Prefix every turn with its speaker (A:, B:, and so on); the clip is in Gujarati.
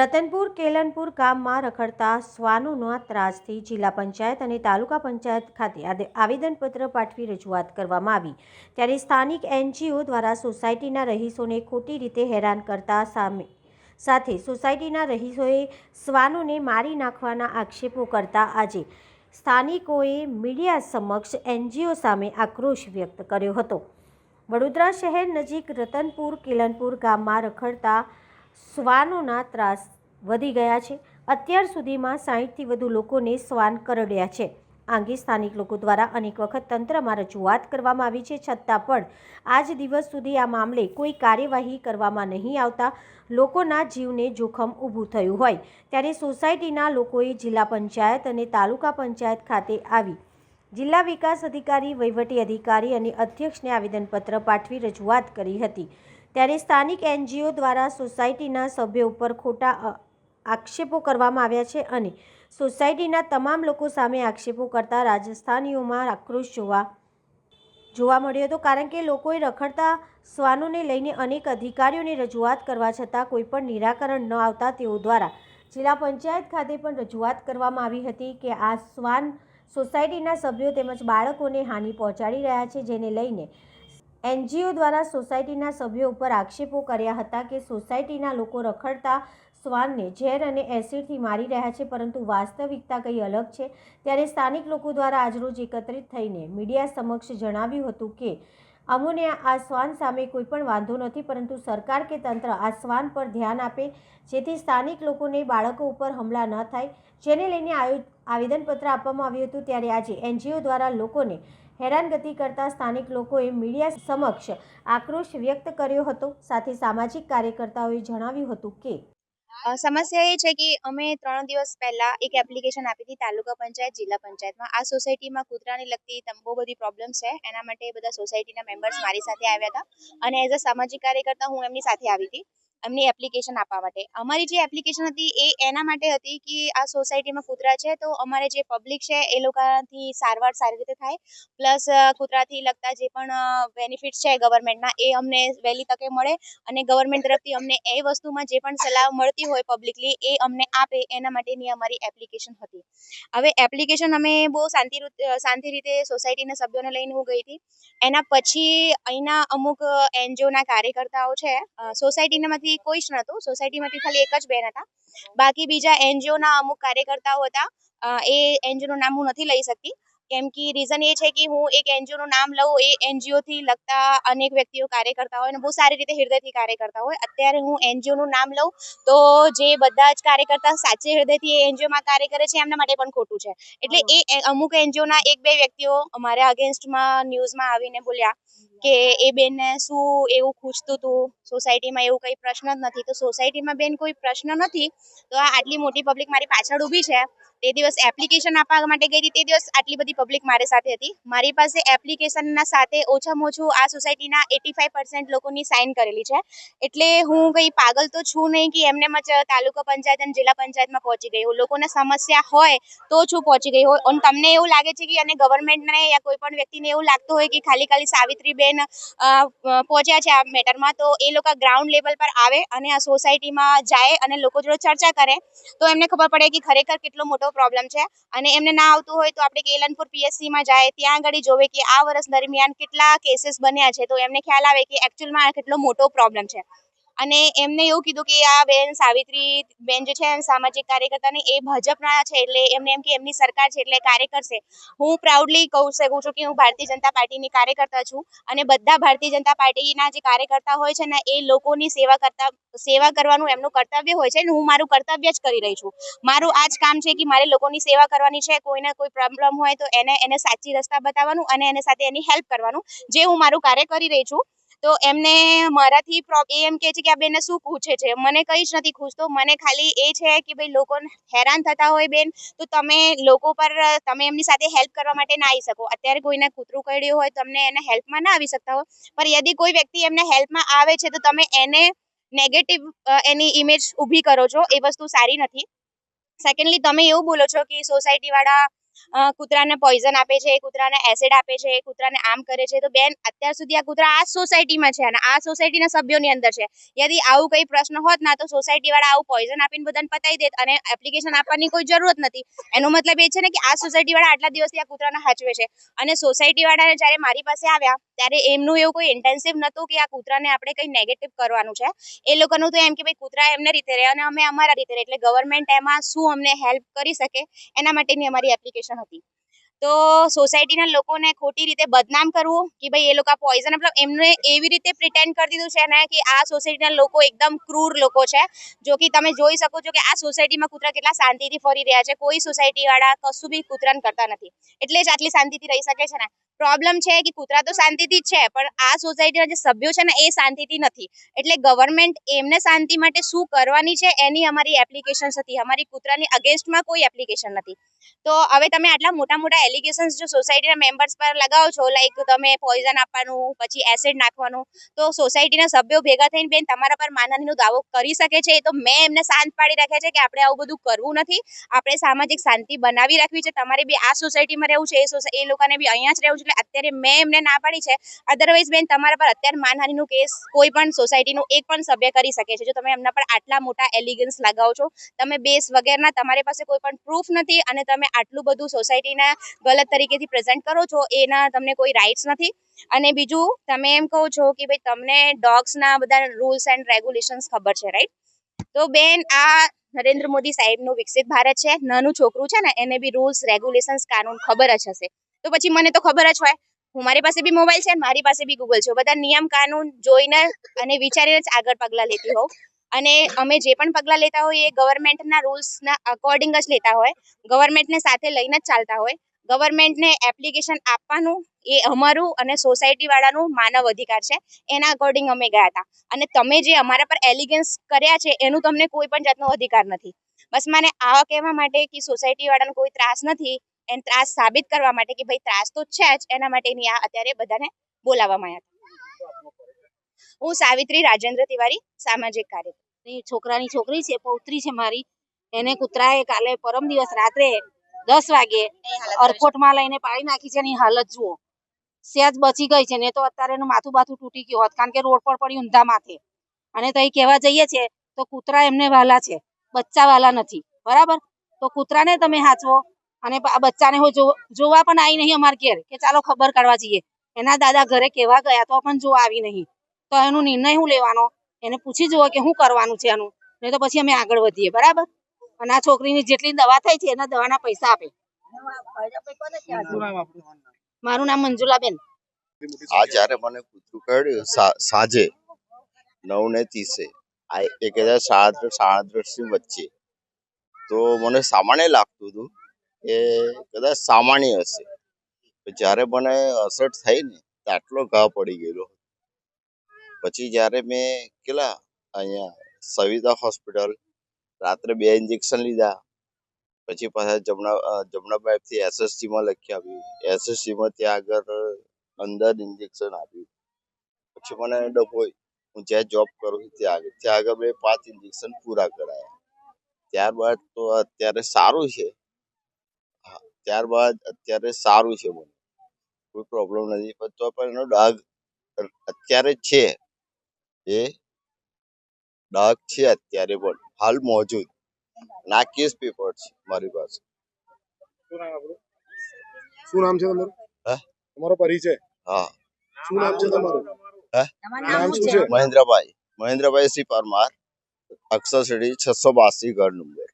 A: રતનપુર કેલનપુર ગામમાં રખડતા શ્વાનોના ત્રાસથી જિલ્લા પંચાયત અને તાલુકા પંચાયત ખાતે આવેદનપત્ર પાઠવી રજૂઆત કરવામાં આવી. ત્યારે સ્થાનિક એનજીઓ દ્વારા સોસાયટીના રહીશોને ખોટી રીતે હેરાન કરતા સામે સાથે સોસાયટીના રહીશોએ શ્વાનોને મારી નાખવાના આક્ષેપો કરતા આજે સ્થાનિકોએ મીડિયા સમક્ષ એનજીઓ સામે આક્રોશ વ્યક્ત કર્યો હતો. વડોદરા શહેર નજીક રતનપુર કેલનપુર ગામમાં રખડતા શ્વાનોના ત્રાસ વધી ગયા છે. અત્યાર સુધીમાં સાહીઠથી વધુ લોકોને શ્વાન કરડ્યા છે. આ અંગે સ્થાનિક લોકો દ્વારા અનેક વખત તંત્રમાં રજૂઆત કરવામાં આવી છે. છતાં પણ આજ દિવસ સુધી આ મામલે કોઈ કાર્યવાહી કરવામાં નહીં આવતા લોકોના જીવને જોખમ ઊભું થયું હોય. ત્યારે સોસાયટીના લોકોએ જિલ્લા પંચાયત અને તાલુકા પંચાયત ખાતે આવી જિલ્લા વિકાસ અધિકારી, વહીવટી અધિકારી અને અધ્યક્ષને આવેદનપત્ર પાઠવી રજૂઆત કરી હતી. ત્યારે સ્થાનિક એનજીઓ દ્વારા સોસાયટીના સભ્યો ઉપર ખોટા આક્ષેપો કરવામાં આવ્યા છે અને સોસાયટીના તમામ લોકો સામે આક્ષેપો કરતા રાજસ્થાનીઓમાં આક્રોશ જોવા જોવા મળ્યો હતો. કારણ કે લોકોએ રખડતા શ્વાનોને લઈને અનેક અધિકારીઓને રજૂઆત કરવા છતાં કોઈ પણ નિરાકરણ ન આવતા તેઓ દ્વારા જિલ્લા પંચાયત ખાતે પણ રજૂઆત કરવામાં આવી હતી કે આ શ્વાન સોસાયટીના સભ્યો તેમજ બાળકોને હાનિ પહોંચાડી રહ્યા છે, જેને લઈને એનજીઓ દ્વારા સોસાયટીના સભ્યો ઉપર આક્ષેપો કર્યા હતા કે સોસાયટીના લોકો રખડતા શ્વાનને ઝેર અને એસિડથી મારી રહ્યા છે, પરંતુ વાસ્તવિકતા કંઈ અલગ છે. ત્યારે સ્થાનિક લોકો દ્વારા આજરોજ એકત્રિત થઈને મીડિયા સમક્ષ જણાવ્યું હતું કે અમોને આ શ્વાન સામે કોઈ પણ વાંધો નથી, પરંતુ સરકાર કે તંત્ર આ શ્વાન પર ધ્યાન આપે, જેથી સ્થાનિક લોકોને બાળકો ઉપર હુમલા ન થાય. જેને લઈને આવેદનપત્ર આપવામાં આવ્યું હતું, ત્યારે આજે એનજીઓ દ્વારા લોકોને હેરાનગતિ કરતા સ્થાનિક લોકોએ મીડિયા સમક્ષ આક્રોશ વ્યક્ત કર્યો હતો. સાથે સામાજિક કાર્યકર્તાઓએ જણાવ્યું હતું કે
B: સમસ્યા એ છે કે અમે ત્રણ દિવસ પહેલા એક એપ્લિકેશન આપી હતી તાલુકા પંચાયત, જિલ્લા પંચાયતમાં. આ સોસાયટીમાં કૂતરાને લગતી બહુ બધી પ્રોબ્લેમ છે. એના માટે બધા સોસાયટીના મેમ્બર્સ મારી સાથે આવ્યા હતા. અને એઝ અ સામાજિક કાર્યકર્તા હું એમની સાથે આવી હતી. એમની એપ્લિકેશન આપવા માટે. અમારી જે એપ્લિકેશન હતી એ એના માટે હતી કે આ સોસાયટીમાં કૂતરા છે તો અમારે જે પબ્લિક છે એ લોકોથી સારવાર સારી રીતે થાય. પ્લસ કૂતરાથી લગતા જે પણ બેનિફિટ્સ છે ગવર્મેન્ટના એ અમને વહેલી તકે મળે અને ગવર્મેન્ટ તરફથી અમને એ વસ્તુમાં જે પણ સલાહ મળતી હોય પબ્લિકલી એ અમને આપે. એના માટેની અમારી એપ્લિકેશન હતી. હવે એપ્લિકેશન અમે બહુ શાંતિ શાંતિ રીતે સોસાયટીના સભ્યોને લઈને હું ગઈ હતી. એના પછી અહીંના અમુક એનજીઓના કાર્યકર્તાઓ છે અ, સોસાયટીનામાંથી કોઈ જ નહોતું. સોસાયટીમાંથી ખાલી એક જ બેન હતા. બાકી બીજા એનજીઓના અમુક કાર્યકર્તાઓ હતા. એ એ એનજીઓનું નામ હું નથી લઈ શકતી. કેમ કે રીઝન એ છે કે હું એક એનજીઓનું નામ લઉં એ એનજીઓથી લગતા અનેક વ્યક્તિઓ કાર્ય કરતા હોય અને બહુ સારી રીતે હૃદયથી કાર્ય કરતા હોય. અત્યારે હું એનજીઓનું નામ લઉં તો જે બધા જ કાર્યકર્તા સાચે હૃદયથી એ એનજીઓમાં કાર્ય કરે છે એમના માટે પણ ખોટું છે. એટલે એ એ અમુક એનજીઓના એક બે વ્યક્તિઓ અમારા અગેન્સ્ટમાં ન્યૂઝમાં આવીને બોલ્યા. કે એ બેનને શું એવું ખૂંચતું હતું સોસાયટીમાં એવું કંઈ પ્રશ્ન જ નથી. તો સોસાયટીમાં બેન કોઈ પ્રશ્ન નથી તો આટલી મોટી પબ્લિક મારી પાછળ ઊભી છે. તે દિવસ એપ્લિકેશન આપવા માટે ગઈ હતી તે દિવસ આટલી બધી પબ્લિક મારી સાથે હતી. મારી પાસે એપ્લિકેશનના સાથે ઓછામાં ઓછું આ સોસાયટીના એટી ફાઈવ પર્સન્ટ લોકોની સાઇન કરેલી છે. એટલે હું કંઈ પાગલ તો છું નહીં કે એમને જ તાલુકા પંચાયત અને જિલ્લા પંચાયતમાં પહોંચી ગઈ હું. લોકોને સમસ્યા હોય તો છું પહોંચી ગઈ હોય અને તમને એવું લાગે છે કે અને ગવર્મેન્ટને યા કોઈ પણ વ્યક્તિને એવું લાગતું હોય કે ખાલી ખાલી સાવિત્રીબેન અ, અ, પહોંચ્યા છે આ મેટરમાં. તો એ લોકો ગ્રાઉન્ડ લેવલ પર આવે અને આ સોસાયટીમાં જાય અને લોકો જોડે ચર્ચા કરે. તો એમને ખબર પડે કે ખરેખર કેટલો મોટો પ્રોબ્લેમ છે. અને એમને ના આવતું હોય તો આપણે કેલનપુર પીએસસીમાં જાય. ત્યાં આગળ જોવે કે આ વર્ષ દરમિયાન કેટલા કેસીસ બન્યા છે. તો એમને ખ્યાલ આવે કે એકચ્યુઅલમાં આ કેટલો મોટો પ્રોબ્લેમ છે. અને એમને એવું કીધું કે આ બેન સાવિત્રી, બેન જે છે સામાજિક કાર્યકર્તા ને એ ભાજપના છે એટલે એમને એમ કે એમની સરકાર છે એટલે કાર્ય કરશે. હું પ્રાઉડલી કહું શકું છું કે હું ભારતીય જનતા પાર્ટીની કાર્યકર્તા છું અને બધા ભારતીય જનતા પાર્ટીના જે કાર્યકર્તા હોય છે ને એ લોકોની સેવા કરતા, સેવા કરવાનું એમનું કર્તવ્ય હોય છે અને હું મારું કર્તવ્ય જ કરી રહી છું. મારું આ જ કામ છે કે મારે લોકોની સેવા કરવાની છે, કોઈને કોઈ પ્રોબ્લેમ હોય તો એને એને સાચી રસ્તા બતાવવાનું અને એને સાથે એની હેલ્પ કરવાનું. જે હું મારું કાર્ય કરી રહી છું તો એમને મારાથી એ એમ કહે છે કે આ બેનને શું પૂછે છે? મને કંઈ જ નથી પૂછતો મને ખાલી એ છે કે ભાઈ લોકો હેરાન થતા હોય બેન, તો તમે લોકો પર, તમે એમની સાથે હેલ્પ કરવા માટે ના આવી શકો. અત્યારે કોઈને કૂતરું કરડ્યું હોય તમને એને હેલ્પમાં ના આવી શકતા હોય. પણ યદી કોઈ વ્યક્તિ એમને હેલ્પમાં આવે છે, તો તમે એને નેગેટિવ એની ઇમેજ ઊભી કરો છો. એ વસ્તુ સારી નથી. સેકન્ડલી તમે એવું બોલો છો કે સોસાયટીવાળા કૂતરાને પોઈઝન આપે છે, કૂતરાને એસિડ આપે છે, કૂતરાને આમ કરે છે. તો બેન, અત્યાર સુધી આ કૂતરા આ સોસાયટીમાં છે અને આ સોસાયટીના સભ્યોની અંદર છે. યદી આવું કંઈ પ્રશ્ન હોત ના, તો સોસાયટીવાળા આવું પોઈઝન આપીને બધાને પતાવી દેત અને એપ્લિકેશન આપવાની કોઈ જરૂરત નથી. એનો મતલબ એ છે ને કે આ સોસાયટીવાળા આટલા દિવસથી આ કૂતરાને હાચવે છે. અને સોસાયટી વાળા જ્યારે મારી પાસે આવ્યા, ત્યારે એમનું એવું કોઈ ઇન્ટેન્સિવ નહોતું કે આ કૂતરાને આપણે કંઈ નેગેટિવ કરવાનું છે. એ લોકોનું તો એમ કે ભાઈ, કૂતરા એમને રીતે રહે અને અમે અમારા રીતે રહે. એટલે ગવર્મેન્ટ એમાં શું અમને હેલ્પ કરી શકે? એના માટેની અમારી એપ્લિકેશન હતી. તો સોસાયટીના લોકોને ખોટી રીતે બદનામ કરવું કે ભાઈ એ લોકો પોઈઝન મતલબ એમને એવી રીતે પ્રિટેન્ડ કરી દીધું છે ને કે આ સોસાયટીના લોકો એકદમ ક્રૂર લોકો છે. જો કે તમે જોઈ શકો છો કે આ સોસાયટીમાં કૂતરા કેટલા શાંતિથી ફરી રહ્યા છે. કોઈ સોસાયટી વાળા કશું બી કૂતરાને કરતા નથી. એટલે જ આટલી શાંતિથી રહી શકે છે ને. પ્રોબ્લેમ છે કે કૂતરા તો શાંતિથી છે, પણ આ સોસાયટીના જે સભ્યો છે ને, એ શાંતિથી નથી. એટલે ગવર્મેન્ટ એમને શાંતિ માટે શું કરવાની છે, એની અમારી એપ્લિકેશન હતી. અમારી કૂતરાની અગેન્સ્ટમાં કોઈ એપ્લિકેશન નથી. તો હવે તમે આટલા મોટા મોટા એલિગેશન્સ જો સોસાયટીના મેમ્બર્સ પર લગાવો છો લાઈક તમે પોઈઝન આપવાનું, પછી એસિડ નાખવાનું, તો સોસાયટીના સભ્યો ભેગા થઈને બેન તમારા પર માનહાનિનો દાવો કરી શકે છે. તો મેં એમને શાંત પાડી રાખ્યા છે કે આપણે આવું બધું કરવું નથી. આપણે સામાજિક શાંતિ બનાવી રાખવી છે. તમારે બી આ સોસાયટીમાં રહેવું છે, એ એ લોકોને બી અહીંયા જ રહેવું છે. એટલે અત્યારે મેં એમને ના પાડી છે. અધરવાઇઝ બેન, તમારા પર અત્યારે માનહાનિનો કેસ કોઈ પણ સોસાયટીનો એક પણ સભ્ય કરી શકે છે. જો તમે એમના પર આટલા મોટા એલિગન્સ લગાવો છો, તમે બેસ વગરના તમારી પાસે કોઈ પણ પ્રૂફ નથી અને તમે આટલું બધું સોસાયટીના ગલત તરીકેથી પ્રેઝન્ટ કરો છો, એના તમને કોઈ રાઇટ્સ નથી. અને બીજું, તમે એમ કહો છો કે ભાઈ તમને ડોગ્સના બધા રૂલ્સ એન્ડ રેગ્યુલેશન્સ ખબર છે રાઈટ તો બેન, આ નરેન્દ્ર મોદી સાહેબનું વિકસિત ભારત છે. નાનું છોકરું છે ને, એને બી રૂલ્સ રેગ્યુલેશન્સ કાનૂન ખબર જ હશે. તો પછી મને તો ખબર જ હોય. હું મારી પાસે બી મોબાઈલ છે મારી પાસે બી ગૂગલ છે. બધા નિયમ કાનૂન જોઈને અને વિચારીને જ આગળ પગલાં લેતી હોઉં. અને અમે જે પણ પગલાં લેતા હોઈએ એ ગવર્મેન્ટના રૂલ્સના અકોર્ડિંગ જ લેતા હોય. ગવર્મેન્ટને સાથે લઈને જ ચાલતા હોય. ગવર્મેન્ટને એપ્લિકેશન આપવાનું એ અમારું અને સોસાયટીવાળાનું માનવ અધિકાર છે. એના અકોર્ડિંગ અમે ગયા હતા. અને તમે જે અમારા પર એલિગન્સ કર્યા છે, એનું તમને કોઈ પણ જાતનો અધિકાર નથી. બસ મને આવા કહેવા માટે કે સોસાયટીવાળાનો કોઈ ત્રાસ નથી. એને ત્રાસ સાબિત કરવા માટે કે ભાઈ ત્રાસ તો છે જ એના માટેની આ અત્યારે બધાને બોલાવવામાં આવ્યા હતા. હું સાવિત્રી રાજેન્દ્ર તિવારી સામાજિક કાર્ય
C: છોકરાની છોકરી છે પૌત્રી છે મારી. એને કૂતરાએ કાલે પરમ દિવસ રાત્રે દસ વાગે અરકોટમાં લઈને પાડી નાખી છે એની હાલત જુઓ. સેજ બચી ગઈ છે ને તો અત્યારે એનું માથું બાથું તૂટી ગયું હોત કારણ કે રોડ પર પડી ઊંધા માથે. અને તઈ કહેવા જઈએ છે તો કૂતરા એમને વાલા છે બચ્ચા વાલા નથી. બરાબર? તો કૂતરાને તમે હાચવો. અને આ બચ્ચાને હું જોવા પણ આવી નહીં અમારે ઘેર, કે ચાલો ખબર કાઢવા જઈએ. એના દાદા ઘરે કેવા ગયા તો પણ જોવા આવી નહીં. તો એનો નિર્ણય શું લેવાનો? એને પૂછી જુઓ કે શું કરવાનું છે એનું. નહીં તો પછી અમે આગળ વધીએ, બરાબર? અને આ છોકરીની જેટલી દવા થાય છે, એના દવાના પૈસા આપે. મારું નામ મંજુલાબેન.
D: આ જ્યારે મને કૂતરું કરડ્યું સાંજે નવ ને ત્રીસે એક હજાર સાડત્રીસ સાડત્રીસની વચ્ચે. તો મને સામાન્ય લાગતું હતું કે કદાચ સામાન્ય હશે. જ્યારે મને અસર થઈ ને આટલો ઘા પડી ગયેલો પછી જ્યારે મેં કેટલા અહીંયા સવિતા હોસ્પિટલ રાત્રે બે ઇન્જેક્શન લીધા. પછી પાછા જમણા અ, જમણાબાઈ થી માં લખી આપ્યું. એસએસસી માં ત્યાં આગળ અંદર ઇન્જેક્શન આપ્યું. પછી મને ડભોઈ હું જ્યાં જોબ કરું છું ત્યાં આગળ. ત્યાં આગળ મેં પાંચ ઇન્જેક્શન પૂરા કરાયા. ત્યારબાદ તો અત્યારે સારું છે. ત્યારબાદ અત્યારે સારું છે મને. કોઈ પ્રોબ્લેમ નથી પણ તો પણ એનો ડાઘ અત્યારે છે. એ ડાઘ છે અત્યારે પણ હાલ મોજૂદ. ના કેસ પેપર છે મારી પાસે.
E: શું નામ છે તમારું?
D: હા?
E: તમારો પરિચય?
D: હા.
E: શું નામ છે તમારું?
D: હા?
E: નામ શું છે?
D: મહેન્દ્રભાઈ. મહેન્દ્રભાઈ સિંહ પરમાર અક્ષર શ્રી છસો બાસી ઘર નંબર.